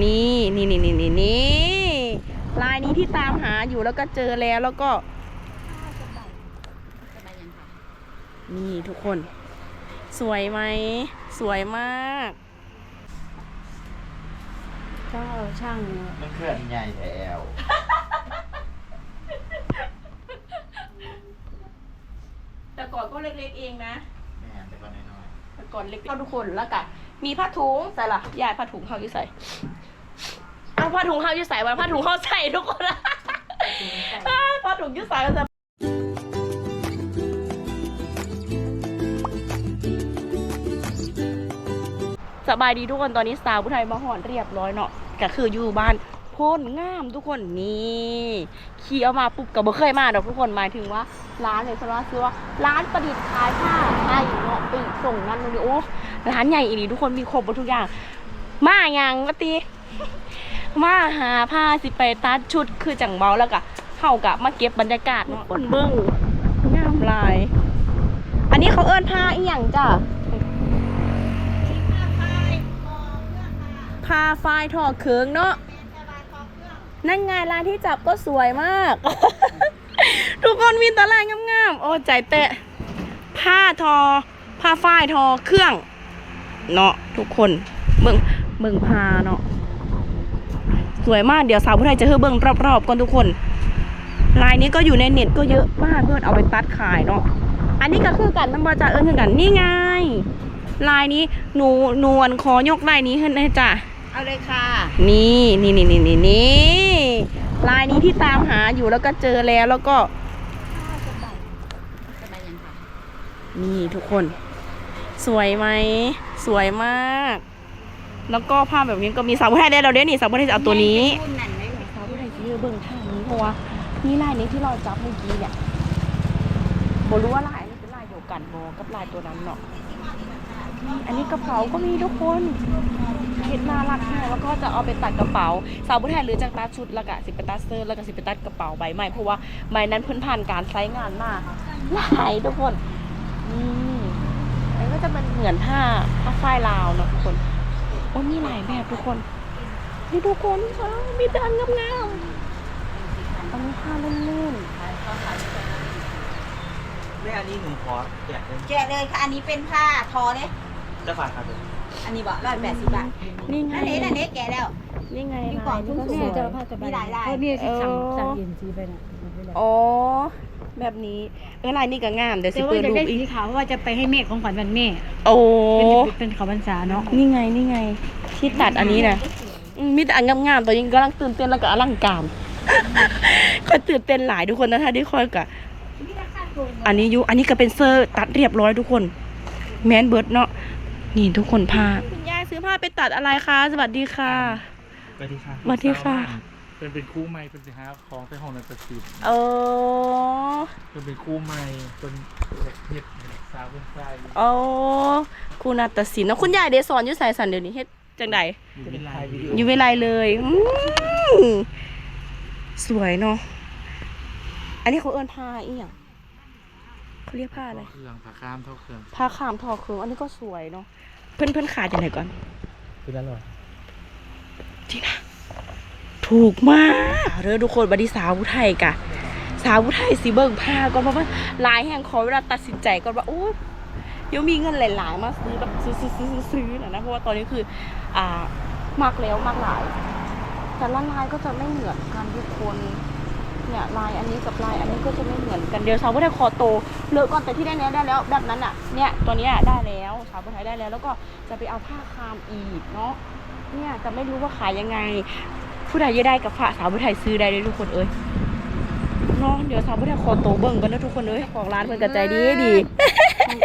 นี่นี่นี่นี่นี่นี่ลายนี้ที่ตามหาอยู่แล้วก็เจอแล้วแล้วก็ นี่ทุกคน สวยไหม สวยมากก็เอาช่างมันเคลื่อนใหญ่แถวแต่ก่อนก็เล็กๆเองนะแม่แต่ก็น้อยแต่ก่อนเล็กเข้าทุกคนแล้วก็มีผ้าถุงใส่ละยายผ้าถุงเขาอยู่ใส่ เอาผ้าถุงเขายู่ใส่วันผ้าถุงเขาใส่ทุกคนอะผ้าถุงยู่ใส่ก็จะสบายดีทุกคนตอนนี้สาวผู้ไทยมาหอนเรียบร้อยเนาะก็คืออยู่บ้านโพนงามทุกคนนี่ขี่เอามาปุ๊บก็บ่เคยมาดอกทุกคนหมายถึงว่า ร้านเลยสำหรับซื้อว่าร้านประดิษฐ์ขายผ้าไทยเนาะปีกส่งนั่นนู่นนี่โอ้ร้านใหญ่อีนีทุกคนมีครบหมดทุกอย่าง มาอย่างวะตี มาหาผ้าสิไปตัดชุดคือจังเบาแล้วก็เข้ากับมาเก็บบรรยากาศเนาะคนเบิ้งงามหลาย อันนี้เขาเอิ้นผ้าอีหยังจ้ะผ้าฝ้ายทอเคืองเนาะนั่นไงร้านที่จับก็สวยมาก ทุกคนมีแตลาดงามๆโอ้ใจเตะ ผ้าทอ ผ้าฝ้ายทอเครื่อง เนาะทุกคนเบิ่งเบิ่งผ้าเนาะ สวยมากเดี๋ยวสาวผู้ไทยจะให้เบิ่งรอบๆก่อนทุกคน ลายนี้ก็อยู่ในเน็ตก็เยอะมากเพื่อนเอาไปตัดขายเนาะอันนี้ก็คือกันมันบอจะเอิ้นคือกันนี่ไง ลายนี้หนูนวลขอยกลายนี้ขึ้นให้จ้ะเอาเลยค่ะ นี่นี่นี่นี่นี่นี่ลายนี้ที่ตามหาอยู่แล้วก็เจอแล้วแล้วก็สบายยังค่ะนี่ทุกคน สวยไหม สวยมาก แล้วก็ผ้าแบบนี้ก็มีสาวผู้ไทยได้เราเด้นี่สาวผู้ไทยจะเอาตัวนี้รุ่นนั้นเลยสาวผู้ไทยซื้อเบิ่งท่านี้เพราะว่านี่ลายนี้ที่เราจับเมื่อกี้เนี่ยโบรู้ว่าลายนี้เป็นลายเดียวกันโบกับลายตัวนั้นเนาะอันนี้กระเป๋าก็มีทุกคนเห็นน่ารักมากแล้วก็จะเอาไปตัดกระเป๋า สาวผู้ไทยหรือจังตัดชุดแล้วก็สิไปตัดเสื้อแล้วก็สิไปตัดกระเป๋าใบใหม่เพราะว่าใบนั้นเพิ่นผ่านการใช้งานมาหลายทุกคนนี่อันนี้ก็จะเป็นเหมือนผ้าผ้าฝ้ายลาวเนาะทุกคน โอ้มีหลายแบบทุกคนนี่ทุกคนค่ะมีแต่อันงามๆอันนี้ผ้าลื่นแม่อันนี้หนูขอแจกเลยแกะเลยค่ะ อันนี้เป็นผ้าทอเนี่ยจะฝากครับอันนี้บอกร้อยแปดสิบบาทๆนี่ไงนั่นเองนั่นเองแกะแล้ว นี่ไงมีกล่องลายนี่ก็ทุ่งสๆวย เจอผ้าสบายมีหลายลาย เออเนี่ยที่สั่งเออสั่งเย็นสีไปน่ะเอาไปเลยอ๋อ แบบนี้ เออลายนี่ก็งามเดี๋ยวสิแต่ว่าเปิดจะรูปได้อีสีก ขาวเพราะว่าจะไปให้แม่ของขวัญวันแม่ โอ้ เป็นเป็นเขาพรรษาเนาะนี่ไงนี่ไง ที่ตัดอันนี้นะอืมมีแต่อันงามๆตัวยังกำลังตื่นเต้นแล้วก็อลังการก็ตื่นเต้นหลายทุกคนนะถ้าได้คอยกับอันนี้อยุอันนี้ก็เป็นเซอร์ตัดเรียบร้อยทุกคน แมนเบิร์ดเนาะนี่ทุกคนผ้าคุณยายซื้อผ้าไปตัดอะไรคะสวัสดีค่ะ สวัสดีค่ะสวัสดีค่ะ เป็นเป็นคู่ใหม่เป็นสินค้าของเป็นของนักศิลป์เออเป็นเป็นคู่ใหม่เป็นเฮ็ดสาวเป็นชายโอ้คุณนาตศิลป์เนาะคุณยายเดสอนอยู่สายสันเดี๋ยวนี้เฮ็ดจังใดอยู่เป็นลายวิดีโออยู่เวลาเลยอืมสวยเนาะอันนี้เขาเอิ้นผ้าอีหยังเขาเรียกผ้าอะไรเครื่องผ้าข้ามเท่าเครื่องผ้าขามทอเคืองอันนี้ก็สวยเนาะเพื่อนเพื่อนขายจากไหนก่อนคือนั่นหรอจริงนะ ถูกมากเด้อทุกคนบัดนี้สาวผู้ไทยกะ สาวผู้ไทยสิเบิ่งผ้าก็เพราะว่าหลายแห่งขอเวลาตัดสินใจก่อนว่าโอ้ยเดี๋ยวมีเงินหลายๆมาซื้อแบบซื้อซื้อซื้อซื้อนะเพราะว่าตอนนี้คืออ่ามากแล้วมากหลาย แต่ละลายก็จะไม่เหมือนกันทุกคนเนี่ยลายอันนี้กับลายอันนี้ก็จะไม่เหมือนกันเดี๋ยวสาวผู้ไทยคอโตเลอกก่อนแต่ที่ได้เนี้ยได้แล้วแบบนั้นอะเนี่ยตัวเนี้ยได้แล้วสาวผู้ไทยได้แล้ว แล้วก็จะไปเอาผ้าคามอีกเนาะเนี่ยแต่ไม่รู้ว่าขายยังไง ผู้ใดจะได้กับฝากสาวผู้ไทยซื้อได้เลยทุกคนเอ้ยเนาะเดี๋ยวสาวผู้ไทยขอโตวเบิ่งกันนะทุกคนเอ้ยของร้านเพิ่นกระใจดีดี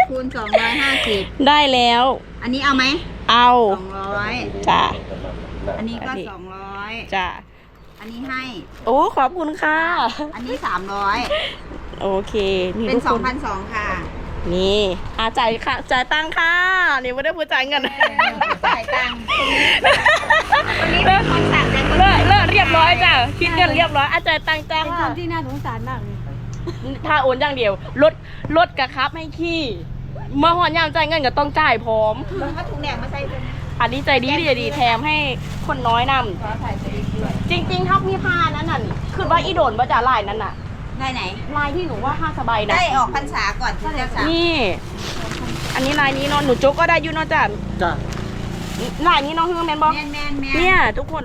คูณสองร้อยห้าสิบได้แล้ว อันนี้เอาไหมเอาสองร้อยจ้ะอันนี้ก็อันนี้สองร้อยจ้ะอันนี้ให้ โอ้ขอบคุณค่ะ อันนี้สามร้อยโอเคนี่เป็นทุกสอคงนพันสองค่ะ นี่อาจ่ายค่ะจ่ายตังค่ะนี่ไม่ได้พูดจ่ายเงินจ่ายตังค์ตรงนี้เป็นคนสั่ง แต่คนเลิกเลิกเรียบร้อยจ้ะคิดเงินเรียบร้อยอาจ่ายตังจ้าเป็นคนที่น่าสงสารมากเลยถ้าโอนอย่างเดียวลดลดกระครับให้ขี้เมื่อหอนยามจ่ายเงินก็ต้องจ่ายพร้อมลงมาถุงแดงมาใส่เป็นอันนี้ใจดีดีดีแถมให้คนน้อยนำจริงๆถ้ามีผ้านั้นน่ะคือว่าอีโดนว่าจะลายนั้นน่ะได้ไหนลายที่หนูว่าผ้าสบายนะได้ออกพรรษาก่อนที่จะสามนี่ อันนี้ลายนี้เนอนหนูโจ๊กก็ได้อยูเนอะจ้ะจ้ะลายนี้เน้องเฮืองแมนบอกแม่นแม่นแม่นเนี่ยทุกคน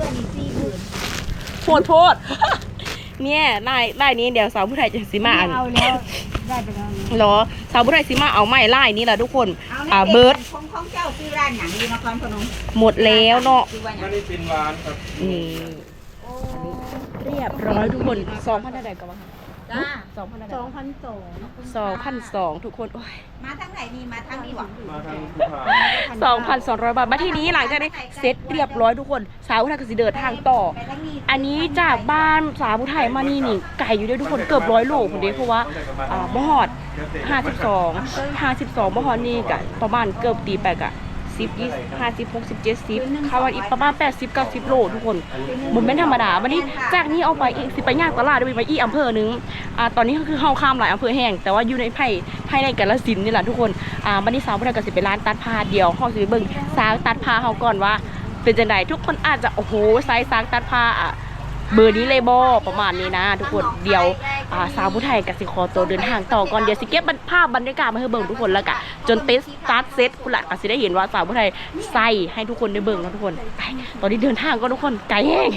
มาอยากได้แล้วก็เสื้อนี่สี่หมื่นโทษโทษ เนี่ยลายลายนี้เดี๋ยวสาวผู้ไทยจะสิมาอันเอาแล้วได้ไปแล้วเหรอสาวผู้ไทยสิมาเอาไม้ลายนี้แหละทุกคน เอาอ่าในเบิร์ด ของของเจ้าซื้อร้านหนังดีนครพนมหมดแล้วเนาะซื้อว่าหยัไม่งได้เป็นหวานครับ นี่ เรียบร้อยทุกคนสองพันเท่าไหร่กันวะ จ้าสองพันเท่าไหสร่องพันสองสองพันสองทุกคนโอ้ยมาทางไหนนี่มาทางนี้หวังมาทางภูผาสองพันสองร้อยบาทมาที่นี้หลังจากนี้เซ็ตเรียบร้อยทุกคน สาวผู้ไทยก็สิเดินทางต่อไปทางนี้อันนี้จากบ้านสาวผู้ไทยมานี่นี่ไก่อยู่ด้วยทุกคนเกือบร้อยโลคนเดียวเพราะว่าอ่าบ่ฮอด52 52บ่ฮอดนี่ก็ประมาณเกือบตีไปกะ 10 20 50 60 70คาวันอีกประมาณ80 90โลทุกคนบ่แม่นธรรมดาวันนี้จากนี้เอาไปอีกสิไปย่างตลาดด้วยไปอีกอำเภอหนึงอ่าตอนนี้ก็คือเฮาข้ามหลายอำเภอแห่ง แต่ว่าอยู่ในไผ่ไผ่ในกาฬสินนี่แหละทุกคนอ่าวันนี้สาวผู้ไทยก็สิไปร้านตัดผ้าเดียวเฮาสิไปเบิ่งสาวตัดผ้าเฮาก่อนว่า เป็นจังไดทุกคนอาจจะโอ้โหไซส์สางตัดผ้าอะเบอร์นี้เลยบอประมาณนี้นะ ทุกคนเดียว อ่าสาวผู้ไทยกับสิคอตัวเดินทางต่อก่อนเดี๋ยวสิเก็บภาพบรรยากาศมาให้เบิ่งทุกคนแล้วกะจนเตสตาร์ทเซตคุณละกสิได้เห็นว่าสาวผู้ไทยใส่ให้ทุกคนได้เบิ่งนะทุกคนไปตอนนี้เดินทางก็ทุกคนไกลแห้ง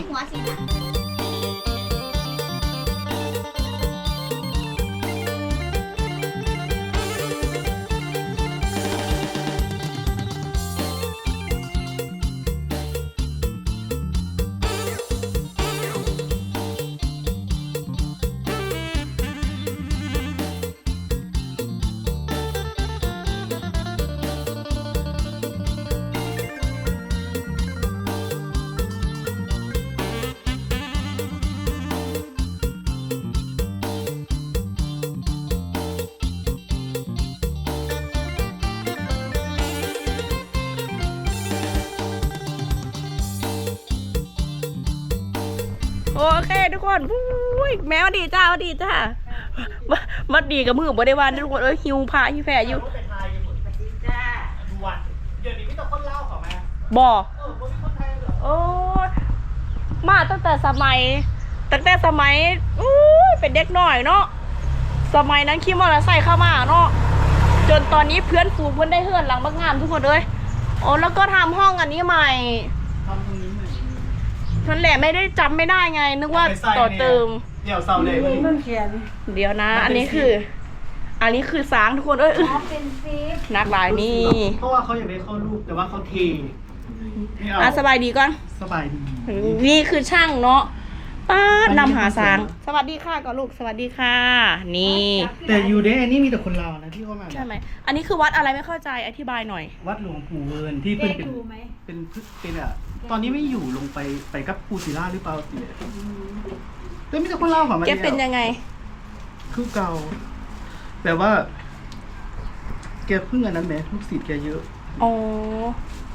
คทุกคนอุ้ยแมวดีจ้าว่าดีจ้ามามาดีกับมือบ่ได้วันทุกคนเอ้ยหิวพาหิวแฝอยู่จ้าเดี๋ยวนี้ไม่ต้องคนเล่าเขาไหมบ่เออคนคนไทยเหรอโอ้ยมาตั้งแต่สมัย ตั้งแต่สมัยอู้ยเป็นเด็กหน่อยเนาะสมัยนั้นขี่มอเตอร์ไซค์เข้ามาเนาะจนตอนนี้เพื่อนฝูงเพื่อนได้เฮือนหลังบักงามทุกคนเลยโอ้แล้วก็ทำห้องอันนี้ใหม่ ทำตรงนี้หน่อย นั่นแหละไม่ได้จำไม่ได้ไง นึกว่าไปใส่ต่อเติม เดี๋ยวเสาร์เลยมันต้นเขียนเดี๋ยวนะ อันนี้คือ อันนี้คือสางทุกคนเอ้ยอ๋อเป็นซีฟนักหลายนี่เพราะว่าเขาอยากได้เข้ารูปแต่ว่าเขาเทไม่เอาอะสบายดีก่อนสบายดี นี่คือช่างเนาะ ป้าดอันนี้นำหาสางคือสวัสดีค่ะก่อนลูกสวัสดีค่ะ นี่ แต่อยู่ในอันนี้มีแต่คนลาวนะที่เข้ามาใช่ไหมอันนี้คือวัดอะไรไม่เข้าใจอธิบายหน่อย วัดหลวงปู่เวิร์นที่ได้เป็นเป็นดูไหมเป็นพึ่งเป็นอะตอนนี้ไม่อยู่ลงไปไปกับปูศิลาหรือเปล่าสิแต่มีแต่คนลาวเขามาแกเป็นยังไง คือเก่า แต่ว่า แกเพิ่งอันนั้นไหมลูกศิษย์แกเยอะ อ๋อ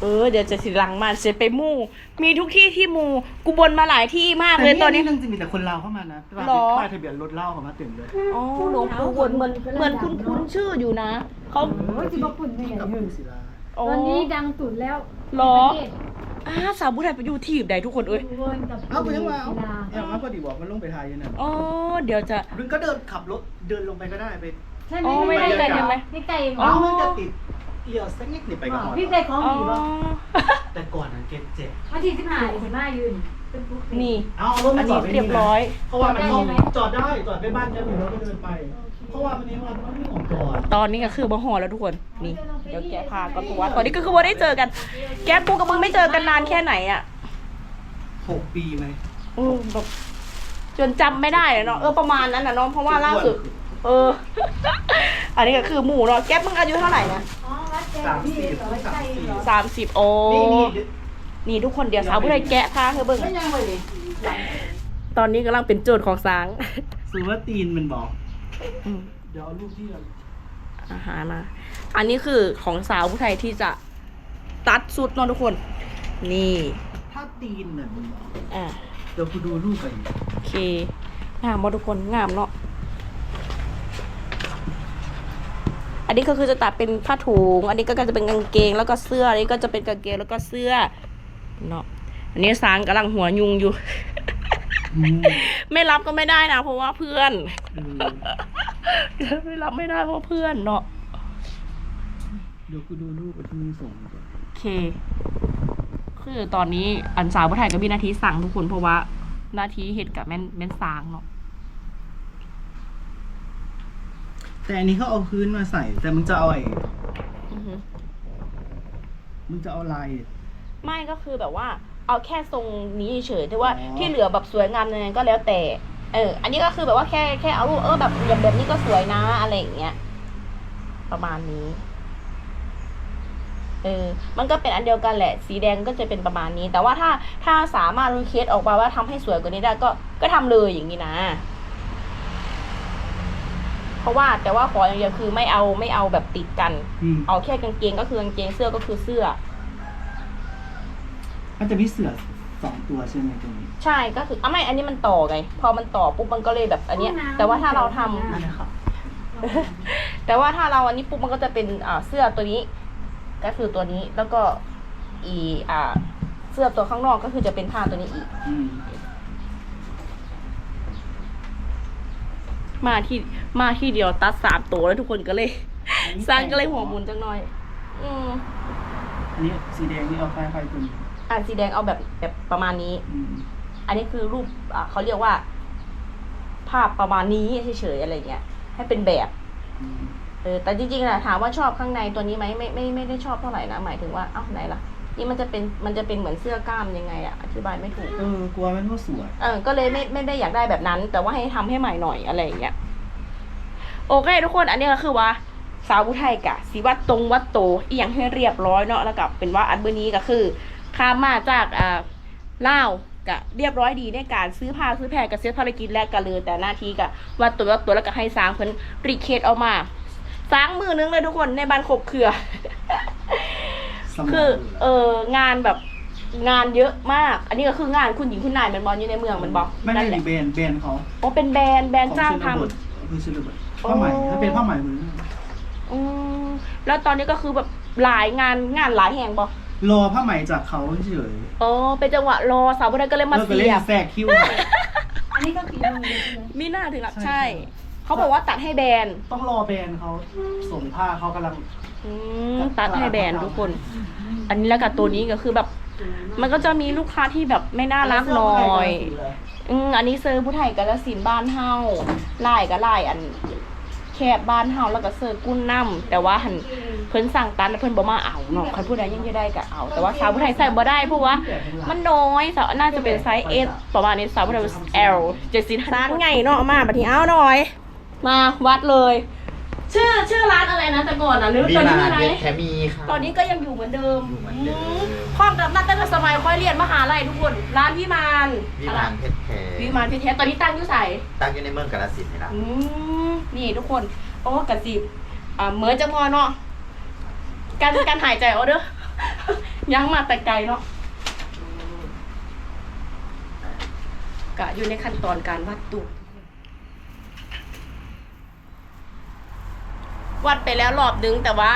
เออ เดี๋ยวจะสิหลังมาจะไปมู่ มีทุกที่ที่มู่กูบนมาหลายที่มากเลยตอนนี้จริงๆมีแต่คนลาวเข้ามานะหรอ ป้ายทะเบียนรถเล่าวเข้ามาเต็มเลยอ๋อหลวงปู่บนเหมือนเหมือนคุ้นคุ้นๆชื่ออยู่นะเขาโอ้ยจิบปุ่นไม่ที่เห็นกับยืปูนศิลาอ๋อ ตอนนี้ดังสุดแล้วหรอ ในประเทศอ่าสาวผู้ไทยไปอยู่ที่ใดทุกคนเอ้ยดูเวิร์นกับเอาไปยังมาเอากีฬาอย่างมาพอดีบอกมันลงไปไทยอยู่นั่นอ๋อ เดี๋ยวจะ หรือก็เดินขับรถเดินลงไปก็ได้ไป ใช่ไหมอ๋อไม่ได้ไกลใช่ไหม ไม่ไกลเหรอ๋อ อมันจะติด เลี้ยวสักนิดนี่ไปกับหอพี่ใจของอ๋อดีป่ะแต่ก่อนนั้นเกณฑ์เจ็บวันที่สิบห้าสิบห้ายืนเป็นปุ๊กนี่ เอารถอัมานจนี้อดไว้เรียบร้อย เพราะว่ามันห้องจอดได้จอดไปบ้านแกหนูแล้วก็เดินไป เพราะว่าวันนี้ว่ามันไม่ของจอดตอนนี้ก็คือบ่หอแล้วทุกคน นี่ เดี๋ยวแกพาก็ตัว ตอนนี้ก็คือว่าได้เจอกัน แกกูกับมึงไม่เจอกันนานแค่ไหนอะหกปีไหมเออแบบจนจำไม่ได้อะเนาะ เออประมาณนั้นนะเนาะเพราะว่าล่าสุด เออ อันนี้ก็คือหมู่เนาะ แก๊ปมึงอายุเท่าไหร่นะอ๋อวัดแจ สามพี่สิบต่อไว้สามใจสิบเหรอสามสิบโอนี่นี่นี่ทุกคนเดี๋ยวสาวผู้ใดแกะพาเธอเบิ่งไม่ยังเลยดิตอนนี้กำลังเป็นโจทย์ของสางซื้อว่าตีนมันบอกอืมเดี๋ยวเอารูปที่เราอาหารมา อันนี้คือของสาวผู้ไทยที่จะตัดสุดเนาะทุกคน นี่ ถ้าตีนน่ะมันบอกอ่าเดี๋ยวกูดูรูปกันโอเคงามบ่ทุกคนงามเนาะ อั นนนี้ก็คือจะตัดเป็นผ้าถุง อันนี้ก็จะเป็นกางเกงแล้วก็เสื้อ อันนี้ก็จะเป็นกางเกงแล้วก็เสื้อเนาะ อันนี้สางกำลังหัวยุงอยู่อืมไม่รับก็ไม่ได้นะเพราะว่าเพื่อนเออไม่รับไม่ได้เพราะเพื่อนเนาะ เดี๋ยวกูดูรูปที่มึงส่งมาก่อนโอเค คือตอนนี้อันสาวผู้ไทยก็มีหนาทีสั่งทุกคนเพราะว่าหนาทีเห็ดกับแม่นแม่นสางเนาะ แต่อันนี้เขาเอาพื้นมาใส่ แต่มึงจะเอาไอ้อือฮึมึงจะเอาลาย ไม่ก็คือแบบว่า เอาแค่ทรงนี้เฉยๆแต่ว่าอ๋อ ที่เหลือแบบสวยงามยังไงก็แล้วแต่ เออ อันนี้ก็คือแบบว่าแค่แค่เอารูปเออแบบอย่างแบบนี้ก็สวยนะอะไรอย่างเงี้ย ประมาณนี้ เออ มันก็เป็นอันเดียวกันแหละ สีแดงก็จะเป็นประมาณนี้ แต่ว่าถ้าถ้าสามารถรีเคสออกมาว่าทำให้สวยกว่านี้ได้ก็ก็ทำเลยอย่างนี้นะ เพราะว่าแต่ว่าขออย่างเดียวคือไม่เอาไม่เอาแบบติดกัน อืมเอาแค่กางเกงก็คือกางเกงเสื้อก็คือเสื้อ มันจะมีเสือสองตัวใช่ไหมตรงนี้ใช่ก็คืออะไม่อันนี้มันต่อไง พอมันต่อปุ๊บมันก็เลยแบบอันเนี้ย แต่ว่าถ้าเราทำ นั่นนะครับ แต่ว่าถ้าเราอันนี้ปุ๊บมันก็จะเป็นอ่าเสื้อตัวนี้ ก็คือตัวนี้แล้วก็อีอ่าเสื้อตัวข้างนอกก็คือจะเป็นผ้าตัวนี้อีก อืม มาที่มาที่เดียวตัดสามตัวแล้วทุกคนก็เลย สร้างก็เลยหัวหมุนจังหน่อย อืมอันนี้สีแดงนี่เอาไฟไฟตัวนี้อ่านสีแดงเอาแบบแบบประมาณนี้ อืมอันนี้คือรูปอ่าเขาเรียกว่า ภาพประมาณนี้เฉยๆอะไรเงี้ย ให้เป็นแบบ อืม เออแต่จริงๆนะถามว่าชอบข้างในตัวนี้ไหมไม่ไม่ไม่ได้ชอบเท่าไหร่นะหมายถึงว่าเอ้าไหนล่ะ นี่มันจะเป็นมันจะเป็นเหมือนเสื้อกล้ามยังไงอะอธิบายไม่ถูก เออกลัวมันว่าสวย เออ ก็เลยไม่ไม่ได้อยากได้แบบนั้น แต่ว่าให้ทำให้ใหม่หน่อยอะไรอย่างเงี้ย โอเค ทุกคน อันนี้ก็คือว่า สาวผู้ไทยกะสีวัดตรงวัดโตอีอย่างให้เรียบร้อยเนาะ แล้วกับเป็นว่าอันเบอร์นี้ก็คือข้ามมาจากอ่าลาวกะเรียบร้อยดีในการซื้อผ้าซื้อแพรกับเซตภารกิจแรกกันเลยแต่หน้าที่กะวัดตัววัดตัวแล้วก็ให้สร้างเพิ่นรีเคทเอามาสร้างมือนึงเลยทุกคนในบ้านครบเครือ สมองคือเอองานแบบงานเยอะมาก อันนี้ก็คืองานคุณหญิงคุณนายมันบอลอยู่ในเมืองมันบอกไม่นั่ไม่นแหละแบรนด์แบรนด์เขาโอ้เป็นแบรนด์แบรนด์จ้างทของคือชื่อระเบิดผ้าไหมโอ้ถ้าเป็นผ้าไหมมือำอืมแล้วตอนนี้ก็คือแบบหลายงานงานหลายแห่งบอกรอผ้าไหมจากเขาเฉยอ๋อเป็นจังหวะรอสาวบุรีก็เลยมาเลิกไปเสีเล่ยนบแทรกคิ้ว อันนี้ก็ฝีมือเลยใช่ไหมมีหน้าถึงหลักใช่ใช่ ใช่ เขาบอกว่าตัดให้แบรนด์ต้องรอแบรนด์เขาส่งผ้าเขากำลัง อืมตัดให้แบรนด์ทุกคน อันนี้แล้วกับตัวนี้ก็คือแบบ มันก็จะมีลูกค้าที่แบบไม่น่ารักหน่อยอืมอันนี้เซอร์ผู้ไทยกาลสินธุ์บ้านเฮาลายก็ลายอัน แคบบ้านเฮาแล้วก็เซอร์กุ้นน้ำแต่ว่าหันเพิ่นสั่งตันแล้วเพิ่นบ่มาเอาเนาะคันผู้ใดยังจะได้ก็เอา แต่ว่าสาวผู้ไทยใส่บ่ได้เพราะว่า มันน้อยสาวน่าจะเป็นไซส์ S ประมาณนี้สาวผู้ไทยเป็น L เจ็ดสิบร้านไงเนาะมาบัดนี้เอาหน่อย มาวัดเลย ชื่อชื่อร้านอะไรนะแต่ก่อนอะหรือวิตอนนี้มามีอะไรเด็กแคมีค่ะ ตอนนี้ก็ยังอยู่เหมือนเดิมอยู่เหมือนเดิมพร้อมกับนัดตั้งแต่สมัยค่อยเรียนมหาลัยทุกคน ร้านวิมานวิมานเพชรแพรวิมานพิเทสตอนนี้ตั้งอยู่ใส่ตั้งอยู่ในเมืองกาฬสินธุ์นี่ละอืมนี่ทุกคน โอ้กระสิบอ่าเหมือนจะงอเนาะ การการหายใจเอาเด้อ ยังมาแต่ไกลเนาะกะอยู่ในขั้นตอนการวัดตุก วัดไปแล้วรอบนึงแต่ว่า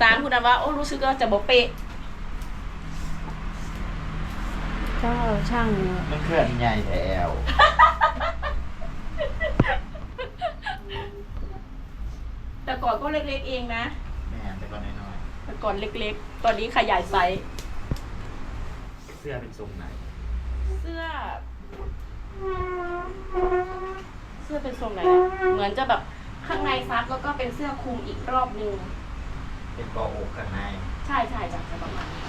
สร้างคุณนั้นว่า โอ้รู้สึกว่าจะบ่เป๊ะก็ช่างมันเคลื่อนใหญ่แถวแต่ก่อนก็เล็กๆเองนะแม่แต่ก็น้อยแต่ก่อนเล็กๆ ตอนนี้ขยายไซส์ๆเสื้อเป็นทรงไหน เสื้อ เสื้อเป็นทรงไหนอะเหมือนจะแบบ ข้างในซักแล้วก็เป็นเสื้อคลุมอีกรอบนึงเป็นกออกข้างในใช่ใช่จ้ะจะประมาณนี้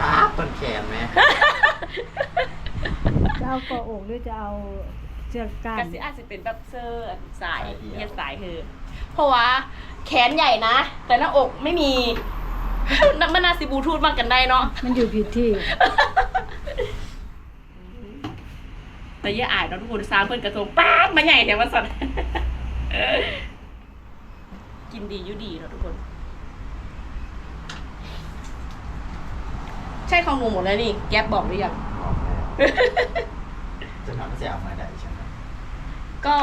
ป้าบต้นแขนไหมจะเอาเกาะอกหรือจะเอาเชือกก้ากระนสิอาจจะเป็นแบบเสื้อสายเยียดสายคือ เพราะว่าแขนใหญ่นะ แต่หน้าอกไม่มีนับมันนาสิบลูทูธมากกันได้เนาะ มันอยู่ผิดที่ แต่อย่าอายเนาะทุกคนซ้ำเพิ่นกระทงป๊าดมาใหญ่แถววันสัน กินดีอยู่ดีเนาะทุกคน ใช่ของหนูหมดแล้วนี่ แก๊ปบอกหรือยัง บอกแล้วจะทำให้เสียเอามาได้ใช่ไหมก็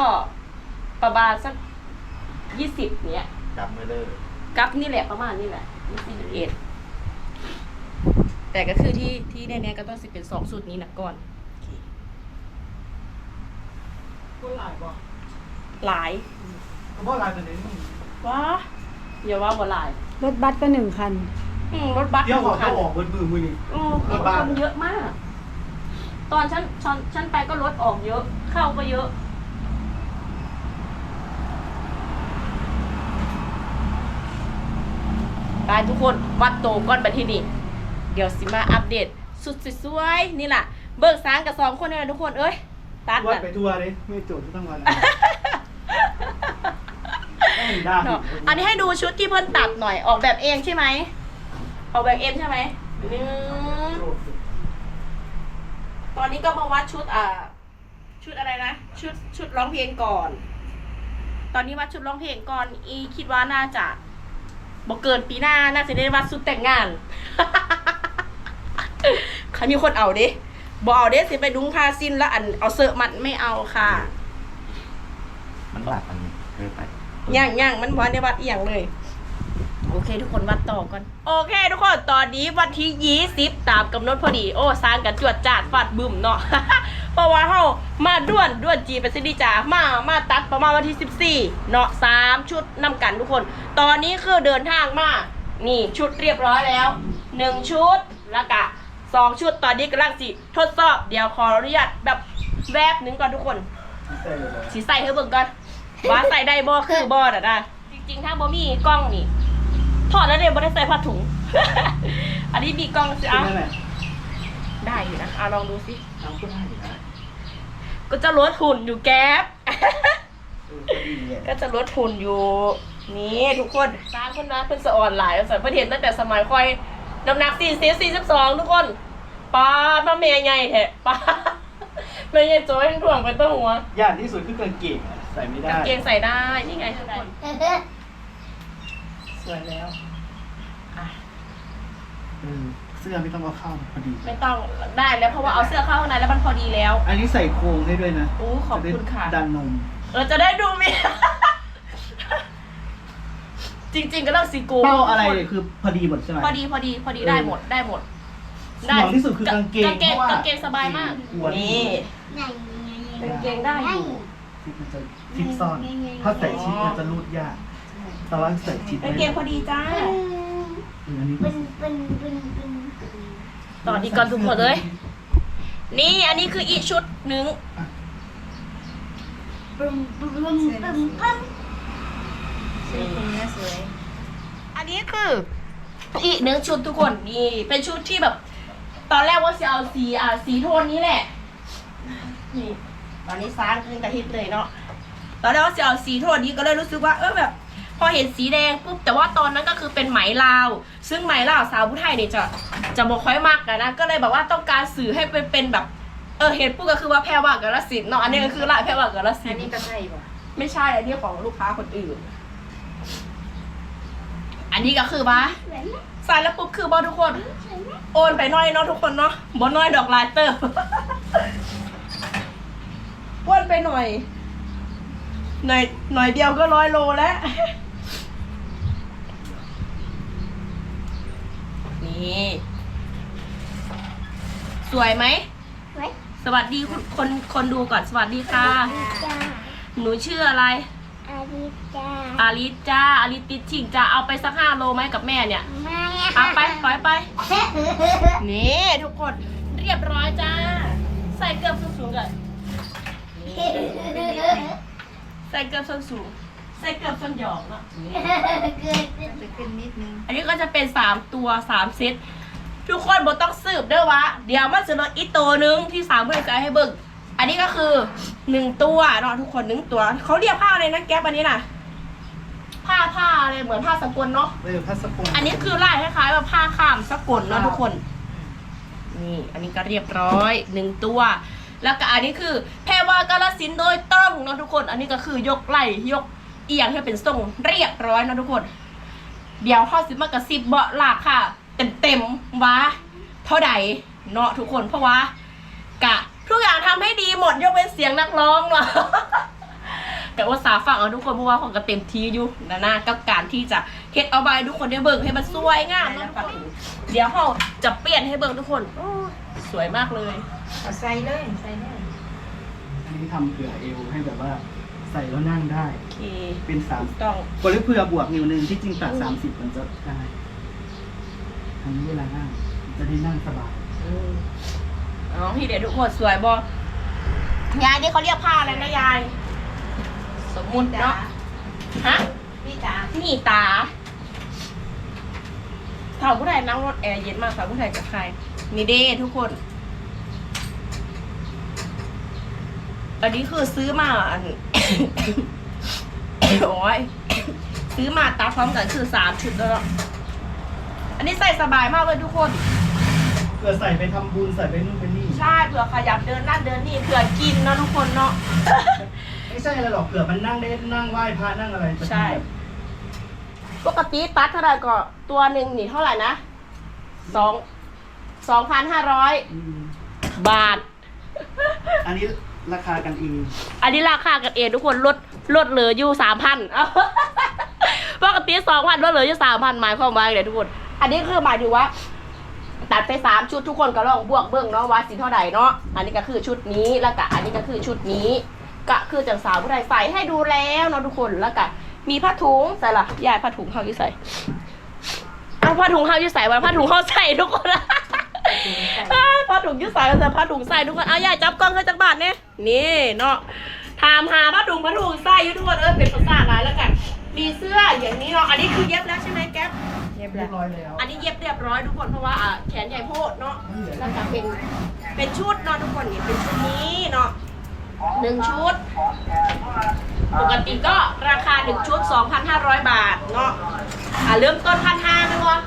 ประมาณสักยี่สิบเนี้ยกลับมือเลยกับนี่แหละประมาณนี่แหละยี่สิบเอ็ดแต่ก็คือที่ที่แน่ๆก็ต้องสิเป็นสองสูตรนี้นะก่อนคนหลายบ่ หลายเพราะหลายตัวนี้ว้าอย่าว่าบ่หลายรถบัสก็หนึ่งคัน อืมรถบัสเดี๋ยวออกคัเดี๋ยวนออกเบิดมือมือนี่ อืมรถบัส คนเยอะมาก ตอนฉันฉันฉันไปก็รถออกเยอะ เข้าก็เยอะ ไปทุกคนวัดโตก่อนไปที่นี่ เดี๋ยวสิมาอัปเดต สุดสวยๆนี่แหละเบิกสางกับสองคนนี่แหละทุกคนเอ้ยตัดวัดน่ะ ไปทัวร์เลยไม่โจทย์ทั้งวันได้ได้ เนาะอันนี้ให้ดูชุดที่เพิ่นตัดหน่อย ออกแบบเองใช่ไหม ออกแบบเองใช่ไหมหนึ่งตอนนี้ก็มาวัดชุดอ่า ชุดอะไรนะ ชุดชุดร้องเพลงก่อน ตอนนี้วัดชุดร้องเพลงก่อน อีคิดว่าน่าจะบอกเกินปีหน้า น่าจะได้วัดชุดแต่งงานใครมีคนเอาเด้บอเอาเด้สิไปดุ้งผ้าสิ้นแล้วอันเอาเสื้อมัดไม่เอาค่ะ มันหลับอันนี้เค ยไปย่างย่างมันวันในวัดเอียงเลย โอเค ทุกคนวัดต่อก่อน โอเค ทุกคนตอนนี้วันที่ยี่สิบตามกำหนดพอดี โอ้สร้างกันจวดจาดฟาดบึ้มเนาะ เพราะว่าเฮามาด่วนด่วนจีไปสิดีจ้ามามาตัดประมาณวันที่สิบสี่เนาะสามชุดนำกันทุกคน ตอนนี้คือเดินทางมานี่ชุดเรียบร้อยแล้วหนึ่งชุดแล้วก็สองชุดตอนนี้กำลังสิทดสอบเดี๋ยวขออนุญาตแบบแวบหนึ่งก่อนทุกคนใส่เลยสีใส่ให้เบิ่งก่อน ว่าใส่ได้บ่คือบ่น่ะนะจริงๆ ถ้าบ่มีกล้องนี่ถอดแล้วเดี๋ยวบ่ได้ใส่ผ้าถุง อันนี้มีกล้องสิเป็นอะนั่นแหละได้อยู่นะอะลองดูสิทำก็ได้อยู่นะก็จะลดหุ่นอยู่แก๊ป เออก็ดีอะก็จะลดหุ่นอยู่ นี่ทุกคนสร้างคนนะเพิ่นสะอ่อนหลายสันเพิ่นเห็นตั้งแต่สมัยคอยน้ำหนัก40 42ทุกคนปาดมาเมียใหญ่แท้ปาดเมียใหญ่โจ้ยถ่วงไปตั้งหัวอย่างที่สุดคือกางเกงอะ ใส่ไม่ได้ กางเกงใส่ได้นี่ไงทุกคนสวยแล้วเออเสื้อไม่ต้องเอาเข้าพอดี ไม่ต้องได้แล้วเพราะว่าเอาเสื้อเข้าข้างในแล้วมันพอดีแล้วอันนี้ใส่โครงได้ด้วยนะอู้ขอบคุณค่ะ จได้ดันนมเออจะได้ดูมี จริง ๆ ก็ต้องสีกูเป้าอะไรเนี่ยคือพอดีหมดใช่ไหม พอดีพอดีพอดีได้หมดได้หมดห่วงที่สุดคือกางเกงกางเกงเพราะว่ากางเกงสบายมากอวดนี่กางเกงได้อยู่ ซิปมันจะซิปซ่อน ถ้าใส่ชิดมันจะรูดยากแต่ว่าใส่ชิดกางเกงพอดีจ้าเอออันนี้เป็นเป็นเป็นเป็นตอนนี้ก่อนทุกคนเลย นี่อันนี้คืออีกชุดหนึ่งเป็นเป็นเป็นเป็นอันนี้คือ อีกหนึ่งชุดทุกคนนี่ เป็นชุดที่แบบ ตอนแรกว่าจะเอาสีอ่าสีโทนนี้แหละนี่ ตอนนี้สร้างขึ้นกระฮิตเลยเนาะตอนแรกว่าจะเอาสีโทนนี้ก็เลยรู้สึกว่าเออแบบ พอเห็นสีแดงปุ๊บแต่ว่าตอนนั้นก็คือเป็นไหมลาว ซึ่งไหมลาวสาวผู้ไทยเนี่ยจะจะบอกค่อยมากนะนะก็เลยแบบว่าต้องการสื่อให้เป็นเป็นแบบเออเห็นปุ๊บก็คือว่าแพรว่ากาลสินธุ์เนาะอันนี้ก็คือลายแพรว่ากาลสินธุ์อันนี้ก็ใช่ป่ะไม่ใช่อันนี้ของลูกค้าคนอื่น อันนี้ก็คือว่าใส่แล้วปุ๊บคือบอทุกคน โอนไปหน้อยเนาะทุกคนเนาะบอน้อยดอกลายเต อร์โอนไปหน่อย หน่อยหน่อยเดียวก็ร้อยโลแล้ว นี่ สวยไหม ไว้สวัสดีคุณคนคนดูก่อนสวัสดีค่ะ จ้าหนูชื่ออะไร อาริจ้าอาลิจ้าอาลิติดชิงจะเอาไปสักห้าโลไหมกับแม่เนี่ยไม่เอาไปปล่อยไป นี่ ทุกคนเรียบร้อยจ้า ใส่เกือบส้นสูงกัน ใส่เกือบส้นสูง ใส่เกือบส้นหยอกเนาะเกินจะขึ้นนิดนึงอันนี้ก็จะเป็นสามตัวสามเซตทุกคนบต้องสืบเด้อวะ เดี๋ยวมันจะลดอีกตัวหนึงที่สามเพื่อนจะให้เบิ่งอันนี้ก็คือหนึ่งตัวเนาะทุกคนหนึ่งตัว เขาเรียกผ้าอะไรนะแก๊ปอันนี้น่ะ ผ้าผ้าอะไรเหมือนผ้าสกลเนาะ เออพัสปอร์อันนี้คือลายคล้ายๆแบบผ้าข้ามสกลเนาะทุกคน นี่ อันนี้ก็เรียบร้อยหนึ่งตัว แล้วก็อันนี้คือแพรวากาลสินโดยตรงเนาะทุกคน อันนี้ก็คือยกไหล่ยกเอียงให้เป็นทรงเรียบร้อยเนาะทุกคน เดี๋ยวข้อสิมากระซิบเบาะหลักค่ะ เต็มๆว่าเท่าใดเนาะทุกคนเพราะว่ากะทุกอย่างทำให้ดีหมดยกเป็นเสียงนักร้องเนาะแต่ว่าสาฟังเอาทุกคนเพราะว่าของก็เต็มทีอยู่นะนะกับการที่จะเฮ็ดเอาใบทุกคนได้เบิ่งให้มันสวยงามเนาะเดี๋ยวเราจะเปลี่ยนให้เบิ่งทุกคนสวยมากเลย เอาใส่เลยใส่เลยอันนี้ทำเผื่อเอวให้แบบว่าใส่แล้วนั่งได้ โอเคเป็นสามต้องกดเผื่อบวกนิ้วหนึ่งที่จริงตัดสามสิบมันจะได้อันนี้เวลานั่งจะได้นั่งสบายอืมน้องพี่เดี๋ยวทุกคนสวยบอยายนี่เขาเรียกผ้าอะไรนะยาย สมมุติเนาะฮะพี่จ๋านี่ตาสาวผู้ไทยนั่งรถแอร์เย็นมากสาวผู้ไทยกับใครนี่เด้ทุกคน อันนี้คือซื้อมาอันโอ้ยซื้อมาตาพร้อมกันคือสามชุดแล้วเนาะอันนี้ใส่สบายมากเลยทุกคน เผื่อใส่ไปทำบุญใส่ไปนู่นไปนี่ ใช่เผื่อขยับเดินนั่นเดินนี่เผื่อกินเนาะทุกคนเนาะ ไม่ใช่อะไรหรอกเผื่อมันนั่งได้นั่งไหว้พระนั่งอะไรจะใช่ ปกติตัดเท่าไหร่ก็ตัวหนึ่งนี่เท่าไหร่นะสองสองพันห้าร้อยอืมบาท อันนี้ ราคากันเองอันนี้ราคากันเองทุกคนลดลดเหลืออยู่สามพันปกติสองพันลดเหลืออยู่สามพันหมายความว่าไงทุกคน อันนี้คือหมายถึงว่า ตัดไปสามชุดทุกคนก็ลองบวกเบิ้งเนาะว่าสิเท่าไหร่เนาะอันนี้ก็คือชุดนี้แล้วก็อันนี้ก็คือชุดนี้ ก็คือจังสาวผู้ใดใส่ให้ดูแล้วเนาะทุกคนแล้วก็มีผ้าถุงใส่ละยายผ้าถุงเขาอยู่ใส่เอาผ้าถุงเขาอยู่ใส่วันผ้าถุงเขาใส่ทุกคนละ อ้าวผ้าถุงอยู่ใส่แต่ผ้าถุงใส่ทุกคนเอายายจับกล้องให้จักบาทเนี่ยนี่เนาะถามหาผ้าถุงผ้าถุงใส่อยู่ทุกคนเออเป็นภาษาอะไรแล้วกัน มีเสื้ออย่างนี้เนาะอันนี้คือเย็บแล้วใช่ไหมแก๊ปเรียบเรีร้ยอบยร้อยแล้วอันนี้เย็บเรียบร้อยทุกคนเพราะว่าอะแขนใหญ่โพดเนาะแล้วก็เป็นเป็นชุดเนาะทุกคนนี่เป็นชุดนี้เนาะหนึ่งชุดปกติก็ราคาหนึ่งชุด 2,500 บาทเนาะอ่าเริ่มต้นพันห้าไหมวะ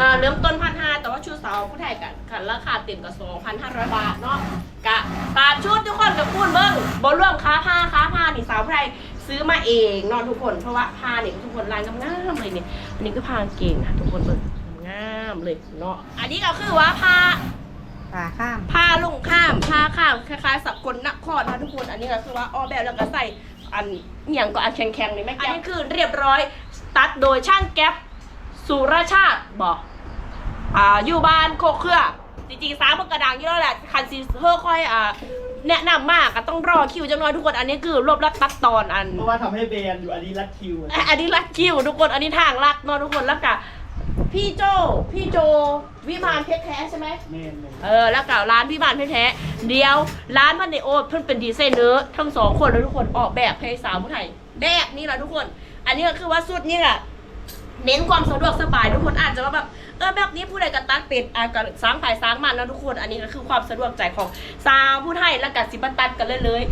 อ่าเริ่มต้นพันห้าแต่ว่าชุดสาวผู้ไทยกันกันราคาเต็มกับ2,500บาทเนาะกะตามชุดทุกคนกับพูดเบิ้งบนร่วมค้าผ้าค้าผ้านี่สาวผู้ไทยซื้อมาเองนาะทุกคนเพราะว่าผ้าเนี่ยทุกคนลายงามๆเลยเนี่ยอันนี้ก็ผ้าเก่งนะทุกคนเบิ้งงามเลยเนาะอันนี้ก็คือว่าผ้าป่าข้ามผ้าลงข้ามผ้าข้ามคล้ายๆสับกลนครนะทุกคน อันนี้ก็คือว่าออกแบบแล้วก็ใส่อันอย่างก็อันแข็งๆนี่แม่แก้วอันนี้คือเรียบร้อยตัดโดยช่างแก๊ป สุรชาติบอกอ่าอยู่บ้านโคกเครือจริงๆสามปกระดังอยู่แล้วแหละคันซีเฮอค่อยอ่าแนะนำมากก็ต้องรอคิวจังหน่อยทุกคนอันนี้คือรวบรัดตัดตอนอันเพราะว่าทำให้แบรนด์อยู่อันนี้รัดคิวอะอันนี้รัดคิวทุกคนอันนี้ทางลัดเนาะทุกคนแล้วก็พี่โจ พี่โจ วิมานเพชรแท้ใช่ไหมแม่นเลยเออ แล้วก็ร้านพี่บานเพชรแท้ เดียวร้านมันในโอเพิ่นเป็นดีไซเนอร์ทั้งสองคนแล้วทุกคนออกแบบให้สาวผู้ไทยแบบนี้แหละทุกคน อันนี้ก็คือว่าสุดนี่แหละ เน้นความสะดวกสบายทุกคนอาจจะว่าแบบเออแบบนี้ผู้ใดก็ตัดเป็ดอะก็สร้างภายสร้างมันแล้วทุกคนอันนี้ก็คือความสะดวกใจของสาวผู้ไทยแล้วก็สิบตัดกันเลยเลย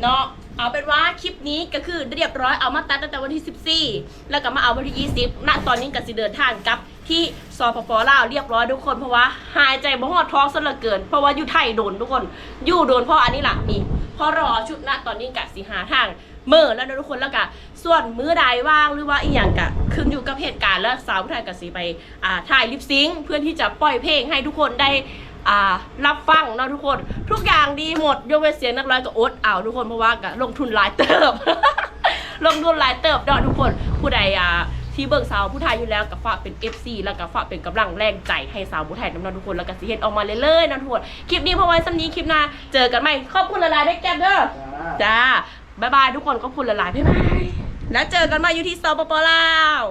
เนาะเอาเป็นว่าคลิปนี้ก็คือเรียบร้อยเอามาตัดตั้งแต่วันที่ 14 แล้วก็มาเอาวันที่ 20 ณ ตอนนี้ก็สิเดินทางกับที่สปปลาวเรียบร้อยทุกคนเพราะว่าหายใจบ่ฮอดท้องซะเหลือเกิน เพราะว่าอยู่ไทยโดนทุกคนอยู่โดนเพราะอันนี้ล่ะนี่พอรอชุดณตอนนี้กะสิหาทาง เมื่อแล้วนะทุกคนแล้วก็ส่วนมื้อใดว่างหรือว่าอีหยังกะขึ้นอยู่กับเหตุการณ์แล้วสาวผู้ไทยกะสิไปอ่าถ่ายลิปซิงค์เพื่อที่จะปล่อยเพลงให้ทุกคนได้อ่ารับฟังเนาะทุกคน ทุกอย่างดีหมดยกเว้นเสียงนักร้องกับโอ๊ตเอาทุกคนเพราะว่ากะลงทุนหลายเติบ ลงทุนหลายเติบเนาะทุกคนผู้ใดอ่าที่เบิกสาวผู้ไทยอยู่แล้วกับฝากเป็น FC แล้วก็ฝากเป็นกำลังแรงใจให้สาวผู้ไทยน้ำเนาะทุกคนแล้วก็สิเฮ็ดออกมาเรื่อยๆนะทุกคนคลิปนี้พอไว้สำนี้คลิปหน้าเจอกันใหม่ขอบคุณหลายๆได้แก้มเด้อจ้าจ้า บายบายทุกคนก็คุณละลายบายบาย แล้วเจอกันใหม่อยู่ที่สปปลาว